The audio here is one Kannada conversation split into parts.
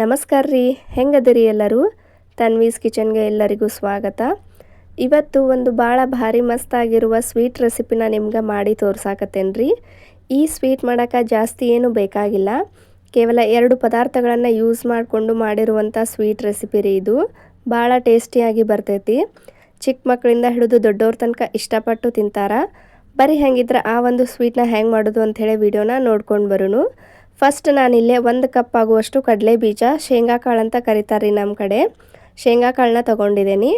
ನಮಸ್ಕಾರ ರೀ. ಹೆಂಗದಿರಿ ಎಲ್ಲರೂ? ತನ್ವೀಸ್ ಕಿಚನ್ಗೆ ಎಲ್ಲರಿಗೂ ಸ್ವಾಗತ. ಇವತ್ತು ಒಂದು ಭಾಳ ಭಾರಿ ಮಸ್ತಾಗಿರುವ ಸ್ವೀಟ್ ರೆಸಿಪಿನ ನಿಮ್ಗೆ ಮಾಡಿ ತೋರ್ಸಾಕತ್ತೇನೆ ರೀ. ಈ ಸ್ವೀಟ್ ಮಾಡೋಕೆ ಜಾಸ್ತಿ ಏನು ಬೇಕಾಗಿಲ್ಲ. ಕೇವಲ ಎರಡು ಪದಾರ್ಥಗಳನ್ನು ಯೂಸ್ ಮಾಡಿಕೊಂಡು ಮಾಡಿರುವಂಥ ಸ್ವೀಟ್ ರೆಸಿಪಿ ರೀ ಇದು. ಭಾಳ ಟೇಸ್ಟಿಯಾಗಿ ಬರ್ತೈತಿ. ಚಿಕ್ಕ ಮಕ್ಕಳಿಂದ ಹಿಡಿದು ದೊಡ್ಡವ್ರ ತನಕ ಇಷ್ಟಪಟ್ಟು ತಿಂತಾರ. ಬರೀ ಹೆಂಗಿದ್ರೆ ಆ ಒಂದು ಸ್ವೀಟ್ನ ಹೆಂಗೆ ಮಾಡೋದು ಅಂಥೇಳಿ ವಿಡಿಯೋನ ನೋಡ್ಕೊಂಡು ಬರೋನು. ಫಸ್ಟ್ ನಾನಿಲ್ಲೇ ಒಂದು ಕಪ್ ಆಗುವಷ್ಟು ಕಡಲೆ ಬೀಜ, ಶೇಂಗಾ ಕಾಳು ಅಂತ ಕರೀತಾರೆ ರೀ ನಮ್ಮ ಕಡೆ. ಶೇಂಗಾ ಕಾಳನ್ನ ತೊಗೊಂಡಿದ್ದೀನಿ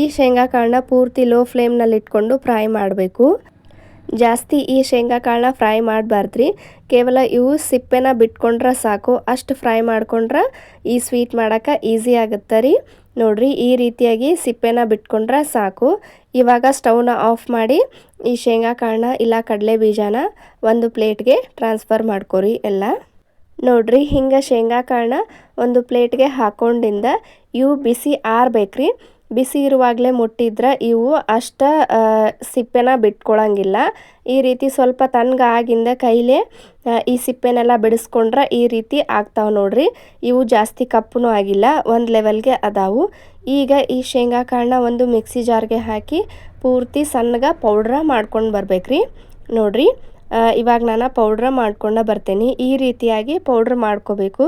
ಈ ಶೇಂಗಾ ಕಾಳನ್ನ ಪೂರ್ತಿ ಲೋ ಫ್ಲೇಮ್ನಲ್ಲಿ ಇಟ್ಕೊಂಡು ಫ್ರೈ ಮಾಡಬೇಕು. ಜಾಸ್ತಿ ಈ ಶೇಂಗಾ ಕಾಳನ್ನ ಫ್ರೈ ಮಾಡಬಾರ್ದ್ರಿ. ಕೇವಲ ಇವು ಸಿಪ್ಪೆನ ಬಿಟ್ಕೊಂಡ್ರೆ ಸಾಕು. ಅಷ್ಟು ಫ್ರೈ ಮಾಡ್ಕೊಂಡ್ರೆ ಈ ಸ್ವೀಟ್ ಮಾಡೋಕೆ ಈಸಿ ಆಗುತ್ತೆ ರೀ ನೋಡ್ರಿ, ಈ ರೀತಿಯಾಗಿ ಸಿಪ್ಪೆನ ಬಿಟ್ಕೊಂಡ್ರೆ ಸಾಕು. ಇವಾಗ ಸ್ಟವ್ನ ಆಫ್ ಮಾಡಿ ಈ ಶೇಂಗಾ ಕಾಳನ್ನ ಇಲ್ಲ ಕಡಲೆ ಬೀಜನ ಒಂದು ಪ್ಲೇಟ್ಗೆ ಟ್ರಾನ್ಸ್ಫರ್ ಮಾಡ್ಕೊರಿ ಎಲ್ಲ. ನೋಡ್ರಿ, ಹಿಂಗೆ ಶೇಂಗಾ ಕಾಳನ್ನ ಒಂದು ಪ್ಲೇಟ್ಗೆ ಹಾಕೊಂಡಿಂದ ಇವು ಬಿಸಿ ಆರ್ಬೇಕ್ರಿ. ಬಿಸಿ ಇರುವಾಗಲೇ ಮುಟ್ಟಿದ್ರೆ ಇವು ಅಷ್ಟ ಸಿಪ್ಪೆನ ಬಿಟ್ಕೊಳಂಗಿಲ್ಲ. ಈ ರೀತಿ ಸ್ವಲ್ಪ ತಣ್ಣಗಾಗಿಂದ ಕೈಲೇ ಈ ಸಿಪ್ಪೆನೆಲ್ಲ ಬಿಡಿಸ್ಕೊಂಡ್ರೆ ಈ ರೀತಿ ಆಗ್ತಾವೆ ನೋಡ್ರಿ. ಇವು ಜಾಸ್ತಿ ಕಪ್ಪನೂ ಆಗಿಲ್ಲ, ಒಂದು ಲೆವೆಲ್ಗೆ ಅದಾವು. ಈಗ ಈ ಶೇಂಗಾ ಕಾಳನ್ನ ಒಂದು ಮಿಕ್ಸಿ ಜಾರ್ಗೆ ಹಾಕಿ ಪೂರ್ತಿ ಸಣ್ಣಗೆ ಪೌಡ್ರ ಮಾಡ್ಕೊಂಡು ಬರ್ಬೇಕ್ರಿ. ನೋಡ್ರಿ ಇವಾಗ ನಾನು ಪೌಡ್ರ ಮಾಡ್ಕೊಂಡು ಬರ್ತೇನೆ. ಈ ರೀತಿಯಾಗಿ ಪೌಡ್ರ್ ಮಾಡ್ಕೋಬೇಕು.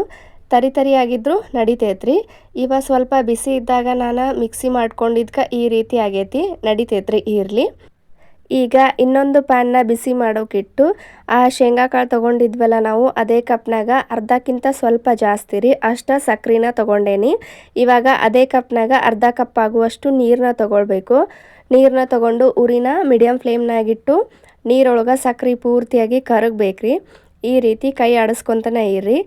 ತರಿ ಆಗಿದ್ರು ನಡಿತೈತ್ರಿ. ಇವಾಗ ಸ್ವಲ್ಪ ಬಿಸಿ ಇದ್ದಾಗ ನಾನು ಮಿಕ್ಸಿ ಮಾಡ್ಕೊಂಡಿದ್ಕ ಈ ರೀತಿ ಆಗೈತಿ, ನಡಿತೈತ್ರಿ ಇರಲಿ. ಈಗ ಇನ್ನೊಂದು ಪ್ಯಾನ್ನ ಬಿಸಿ ಮಾಡೋಕ್ಕಿಟ್ಟು ಆ ಶೇಂಗಾ ಕಾಳು ತೊಗೊಂಡಿದ್ವಲ್ಲ ನಾವು, ಅದೇ ಕಪ್ನಾಗ ಅರ್ಧಕ್ಕಿಂತ ಸ್ವಲ್ಪ ಜಾಸ್ತಿ ರೀ, ಅಷ್ಟು ಸಕ್ರೆನ ತೊಗೊಂಡೇನಿ. ಇವಾಗ ಅದೇ ಕಪ್ನಾಗ ಅರ್ಧ ಕಪ್ ಆಗುವಷ್ಟು ನೀರನ್ನ ತೊಗೊಳ್ಬೇಕು. ನೀರನ್ನ ತೊಗೊಂಡು ಉರಿನ ಮೀಡಿಯಮ್ ಫ್ಲೇಮ್ನಾಗಿಟ್ಟು, ನೀರೊಳಗೆ ಸಕ್ಕರೆ ಪೂರ್ತಿಯಾಗಿ ಕರಗಬೇಕ್ರಿ. ಈ ರೀತಿ ಕೈ ಆಡಿಸ್ಕೊತಾನೆ ಇರ್ರಿ.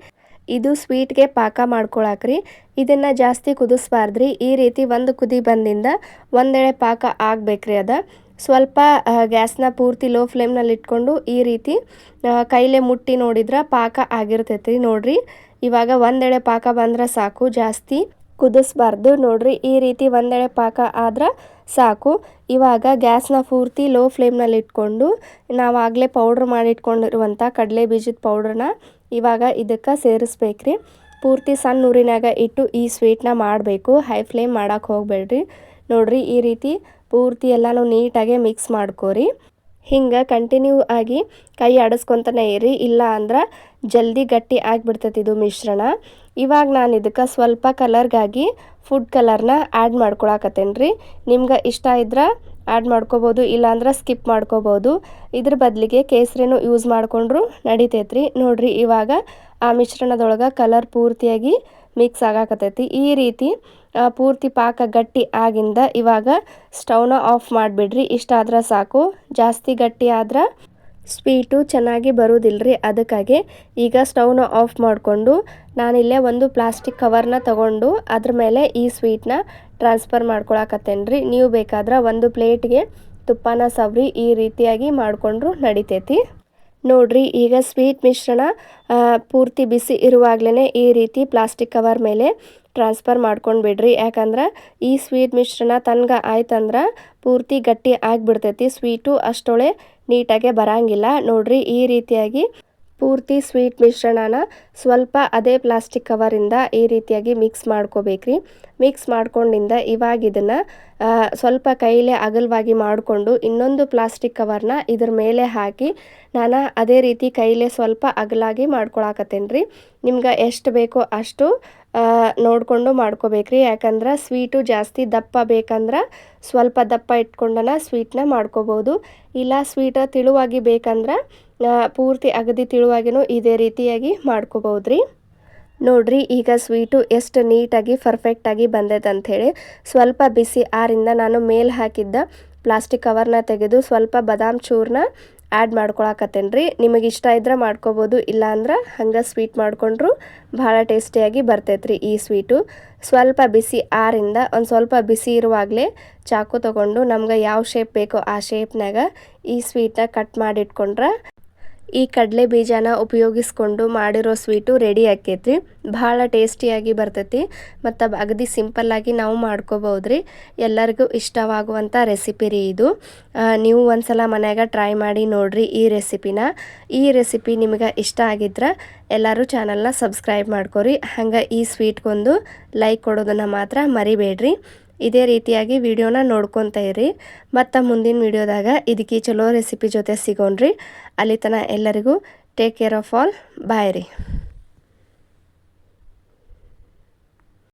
ಇದು ಸ್ವೀಟ್ಗೆ ಪಾಕ ಮಾಡ್ಕೊಳಕ್ರಿ. ಇದನ್ನು ಜಾಸ್ತಿ ಕುದಿಸ್ಬಾರ್ದ್ರಿ. ಈ ರೀತಿ ಒಂದು ಕುದಿ ಬಂದಿಂದ ಒಂದೆಳೆ ಪಾಕ ಆಗಬೇಕ್ರಿ ಅದು. ಸ್ವಲ್ಪ ಗ್ಯಾಸ್ನ ಪೂರ್ತಿ ಲೋ ಫ್ಲೇಮ್ನಲ್ಲಿ ಇಟ್ಕೊಂಡು ಈ ರೀತಿ ಕೈಲೇ ಮುಟ್ಟಿ ನೋಡಿದ್ರೆ ಪಾಕ ಆಗಿರ್ತೈತಿ ನೋಡ್ರಿ. ಇವಾಗ ಒಂದೆಳೆ ಪಾಕ ಬಂದ್ರೆ ಸಾಕು ಜಾಸ್ತಿ. ಕುದಿಸ್ಬಾರ್ದು. ನೋಡ್ರಿ, ಈ ರೀತಿ ಒಂದೆಳೆ ಪಾಕ ಆದ್ರೆ ಸಾಕು. ಇವಾಗ ಗ್ಯಾಸ್ನ ಪೂರ್ತಿ ಲೋ ಫ್ಲೇಮ್ನಲ್ಲಿ ಇಟ್ಕೊಂಡು ನಾವಾಗಲೇ ಪೌಡ್ರ್ ಮಾಡಿಟ್ಕೊಂಡಿರುವಂಥ ಕಡಲೆ ಬೀಜದ ಪೌಡ್ರನ್ನ ಇವಾಗ ಇದಕ್ಕೆ ಸೇರಿಸ್ಬೇಕ್ರಿ. ಪೂರ್ತಿ ಸಣ್ಣ ಊರಿನಾಗ ಇಟ್ಟು ಈ ಸ್ವೀಟ್ನ ಮಾಡಬೇಕು. ಹೈ ಫ್ಲೇಮ್ ಮಾಡೋಕ್ಕೆ ಹೋಗಬೇಡ್ರಿ. ನೋಡ್ರಿ, ಈ ರೀತಿ ಪೂರ್ತಿ ಎಲ್ಲನೂ ನೀಟಾಗೆ ಮಿಕ್ಸ್ ಮಾಡ್ಕೋರಿ. ಹಿಂಗೆ ಕಂಟಿನ್ಯೂ ಆಗಿ ಕೈ ಆಡಿಸ್ಕೊತಾನೆ ಇರಿ, ಇಲ್ಲ ಅಂದ್ರೆ ಜಲ್ದಿ ಗಟ್ಟಿ ಆಗಿಬಿಡ್ತೈತಿ ಇದು ಮಿಶ್ರಣ. ಇವಾಗ ನಾನು ಇದಕ್ಕೆ ಸ್ವಲ್ಪ ಕಲರ್ಗಾಗಿ ಫುಡ್ ಕಲರ್ನ ಆ್ಯಡ್ ಮಾಡ್ಕೊಳಕತ್ತೇನೆ ರೀ ನಿಮ್ಗೆ ಇಷ್ಟ ಇದ್ರೆ ಆ್ಯಡ್ ಮಾಡ್ಕೋಬೋದು ಇಲ್ಲಾಂದ್ರೆ ಸ್ಕಿಪ್ ಮಾಡ್ಕೋಬೋದು. ಇದ್ರ ಬದಲಿಗೆ ಕೇಸರಿನೂ ಯೂಸ್ ಮಾಡಿಕೊಂಡ್ರು ನಡಿತೈತ್ರಿ. ನೋಡಿರಿ ಇವಾಗ ಆ ಮಿಶ್ರಣದೊಳಗೆ ಕಲರ್ ಪೂರ್ತಿಯಾಗಿ ಮಿಕ್ಸ್ ಆಗಾಕತ್ತೈತಿ. ಈ ರೀತಿ ಪೂರ್ತಿ ಪಾಕ ಗಟ್ಟಿ ಆಗಿಂದ ಇವಾಗ ಸ್ಟವ್ನ ಆಫ್ ಮಾಡಿಬಿಡ್ರಿ. ಇಷ್ಟಾದ್ರೆ ಸಾಕು. ಜಾಸ್ತಿ ಗಟ್ಟಿ ಆದ್ರೆ ಸ್ವೀಟು ಚೆನ್ನಾಗಿ ಬರೋದಿಲ್ಲರಿ ಅದಕ್ಕಾಗಿ ಈಗ ಸ್ಟವ್ನ ಆಫ್ ಮಾಡಿಕೊಂಡು ನಾನಿಲ್ಲೇ ಒಂದು ಪ್ಲಾಸ್ಟಿಕ್ ಕವರ್ನ ತಗೊಂಡು ಅದ್ರ ಮೇಲೆ ಈ ಸ್ವೀಟ್ನ ಟ್ರಾನ್ಸ್ಫರ್ ಮಾಡ್ಕೊಳಕತ್ತೇನ್ರಿ. ನೀವು ಬೇಕಾದ್ರೆ ಒಂದು ಪ್ಲೇಟ್ಗೆ ತುಪ್ಪನ ಸವ್ರಿ ಈ ರೀತಿಯಾಗಿ ಮಾಡಿಕೊಂಡ್ರು ನಡಿತೈತಿ. ನೋಡ್ರಿ, ಈಗ ಸ್ವೀಟ್ ಮಿಶ್ರಣ ಪೂರ್ತಿ ಬಿಸಿ ಇರುವಾಗಲೇ ಈ ರೀತಿ ಪ್ಲಾಸ್ಟಿಕ್ ಕವರ್ ಮೇಲೆ ಟ್ರಾನ್ಸ್ಫರ್ ಮಾಡ್ಕೊಂಡು ಬಿಡ್ರಿ. ಯಾಕಂದ್ರೆ ಈ ಸ್ವೀಟ್ ಮಿಶ್ರಣ ತನ್ಗೆ ಆಯ್ತಂದ್ರೆ ಪೂರ್ತಿ ಗಟ್ಟಿ ಆಗಿಬಿಡ್ತೈತಿ ಸ್ವೀಟು ಅಷ್ಟೊಳೆ ನೀಟಾಗೆ ಬರಂಗಿಲ್ಲ. ನೋಡ್ರಿ, ಈ ರೀತಿಯಾಗಿ ಪೂರ್ತಿ ಸ್ವೀಟ್ ಮಿಶ್ರಣನ ಸ್ವಲ್ಪ ಅದೇ ಪ್ಲಾಸ್ಟಿಕ್ ಕವರಿಂದ ಈ ರೀತಿಯಾಗಿ ಮಿಕ್ಸ್ ಮಾಡ್ಕೋಬೇಕ್ರಿ. ಮಿಕ್ಸ್ ಮಾಡ್ಕೊಂಡಿಂದ ಇವಾಗ ಇದನ್ನು ಸ್ವಲ್ಪ ಕೈಲೇ ಅಗಲವಾಗಿ ಮಾಡಿಕೊಂಡು ಇನ್ನೊಂದು ಪ್ಲಾಸ್ಟಿಕ್ ಕವರ್ನ ಇದ್ರ ಮೇಲೆ ಹಾಕಿ ನಾನು ಅದೇ ರೀತಿ ಕೈಲೇ ಸ್ವಲ್ಪ ಅಗಲಾಗಿ ಮಾಡ್ಕೊಳಕತ್ತೇನೆ ರೀ ನಿಮ್ಗೆ ಎಷ್ಟು ಬೇಕೋ ಅಷ್ಟು ನೋಡಿಕೊಂಡು ಮಾಡ್ಕೋಬೇಕ್ರಿ. ಯಾಕಂದ್ರೆ ಸ್ವೀಟು ಜಾಸ್ತಿ ದಪ್ಪ ಬೇಕಂದ್ರೆ ಸ್ವಲ್ಪ ದಪ್ಪ ಇಟ್ಕೊಂಡನ ಸ್ವೀಟ್ನ ಮಾಡ್ಕೋಬೋದು. ಇಲ್ಲ ಸ್ವೀಟ ತಿಳುವಾಗಿ ಬೇಕಂದ್ರೆ ಪೂರ್ತಿ ಅಗದಿ ತಿಳುವಾಗಿನೂ ಇದೇ ರೀತಿಯಾಗಿ ಮಾಡ್ಕೋಬೋದ್ರಿ. ನೋಡ್ರಿ, ಈಗ ಸ್ವೀಟು ಎಷ್ಟು ನೀಟಾಗಿ, ಪರ್ಫೆಕ್ಟಾಗಿ ಬಂದೈತೆ ಅಂಥೇಳಿ ಸ್ವಲ್ಪ ಬಿಸಿ ಆರಿಂದ ನಾನು ಮೇಲೆ ಹಾಕಿದ್ದ ಪ್ಲಾಸ್ಟಿಕ್ ಕವರ್ನ ತೆಗೆದು ಸ್ವಲ್ಪ ಬದಾಮ್ ಚೂರ್ನ ಆ್ಯಡ್ ಮಾಡ್ಕೊಳಕತ್ತೇನೆ ರೀ ನಿಮಗೆ ಇಷ್ಟ ಇದ್ರೆ ಮಾಡ್ಕೋಬೋದು ಇಲ್ಲಾಂದ್ರೆ ಹಂಗೆ ಸ್ವೀಟ್ ಮಾಡಿಕೊಂಡ್ರು ಭಾಳ ಟೇಸ್ಟಿಯಾಗಿ ಬರ್ತೈತ್ರಿ ಈ ಸ್ವೀಟು ಸ್ವಲ್ಪ ಬಿಸಿ ಆರಿಂದ ಒಂದು ಸ್ವಲ್ಪ ಬಿಸಿ ಇರುವಾಗಲೇ ಚಾಕು ತೊಗೊಂಡು ನಮ್ಗೆ ಯಾವ ಶೇಪ್ ಬೇಕೋ ಆ ಶೇಪ್ನಾಗ ಈ ಸ್ವೀಟನ್ನ ಕಟ್ ಮಾಡಿಟ್ಕೊಂಡ್ರೆ ಈ ಕಡಲೆ ಬೀಜನ ಉಪಯೋಗಿಸ್ಕೊಂಡು ಮಾಡಿರೋ ಸ್ವೀಟು ರೆಡಿ ಆಕೈತ್ರಿ. ಭಾಳ ಟೇಸ್ಟಿಯಾಗಿ ಬರ್ತೈತಿ. ಮತ್ತು ಅಗದಿ ಸಿಂಪಲ್ಲಾಗಿ ನಾವು ಮಾಡ್ಕೋಬೋದು ರೀ ಎಲ್ಲರಿಗೂ ಇಷ್ಟವಾಗುವಂಥ ರೆಸಿಪಿ ರೀ ಇದು. ನೀವು ನೀವು ಒಂದ್ಸಲ ಮನ್ಯಾಗ ಟ್ರೈ ಮಾಡಿ ನೋಡಿರಿ ಈ ರೆಸಿಪಿನ ಈ ರೆಸಿಪಿ ನಿಮಗೆ ಇಷ್ಟ ಆಗಿದ್ರೆ ಎಲ್ಲರೂ ಚಾನಲ್ನ ಸಬ್ಸ್ಕ್ರೈಬ್ ಮಾಡ್ಕೊರಿ. ಹಂಗೆ ಈ ಸ್ವೀಟ್ಗೊಂದು ಲೈಕ್ ಕೊಡೋದನ್ನು ಮಾತ್ರ ಮರಿಬೇಡ್ರಿ. ಇದೇ ರೀತಿಯಾಗಿ ವಿಡಿಯೋನ ನೋಡ್ಕೊತ ಇರಿ. ಮತ್ತು ಮುಂದಿನ ವಿಡಿಯೋದಾಗ ಇದಕ್ಕೆ ಚಲೋ ರೆಸಿಪಿ ಜೊತೆ ಸಿಗೋಣ್ರಿ. ಅಲ್ಲಿ ತನಕ ಎಲ್ಲರಿಗೂ take care of all bye ರೀ.